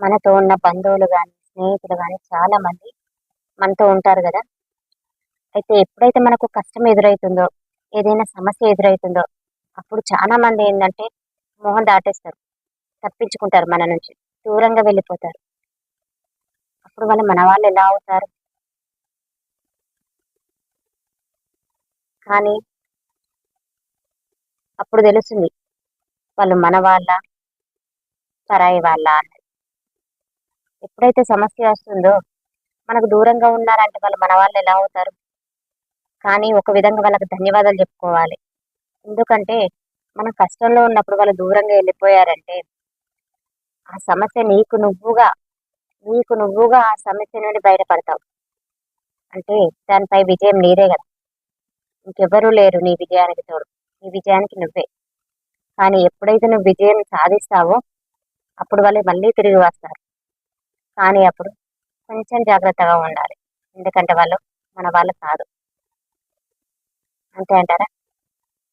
మనతో ఉన్న బంధువులు కానీ స్నేహితులు కానీ చాలా మంది మనతో ఉంటారు కదా. అయితే ఎప్పుడైతే మనకు కష్టం ఎదురవుతుందో ఏదైనా సమస్య ఎదురవుతుందో అప్పుడు చాలా మంది ఏంటంటే మొహం దాటేస్తారు. తప్పించుకుంటారు మన నుంచి దూరంగా వెళ్ళిపోతారు. అప్పుడు వాళ్ళు మన వాళ్ళు ఎలా అవుతారు? కానీ అప్పుడు తెలుస్తుంది వాళ్ళు మన వాళ్ళ పరాయి వాళ్ళ అన్నది. ఎప్పుడైతే సమస్య వస్తుందో మనకు దూరంగా ఉన్నారంటే వాళ్ళు మన వాళ్ళు ఎలా అవుతారు? కానీ ఒక విధంగా వాళ్ళకి ధన్యవాదాలు చెప్పుకోవాలి. ఎందుకంటే మనం కష్టంలో ఉన్నప్పుడు వాళ్ళు దూరంగా వెళ్ళిపోయారంటే ఆ సమస్య నీకు నువ్వుగా నీకు నువ్వుగా ఆ సమస్య నుండి బయటపడతావు. అంటే దానిపై విజయం నీదే కదా. ఇంకెవ్వరూ లేరు నీ విజయానికి తోడు. నీ విజయానికి నువ్వే. కానీ ఎప్పుడైతే నువ్వు విజయం సాధిస్తావో అప్పుడు వాళ్ళు మళ్ళీ తిరిగి వస్తారు. కానీ అప్పుడు కొంచెం జాగ్రత్తగా ఉండాలి. ఎందుకంటే వాళ్ళు మన వాళ్ళు కాదు. అంతే అంటారా?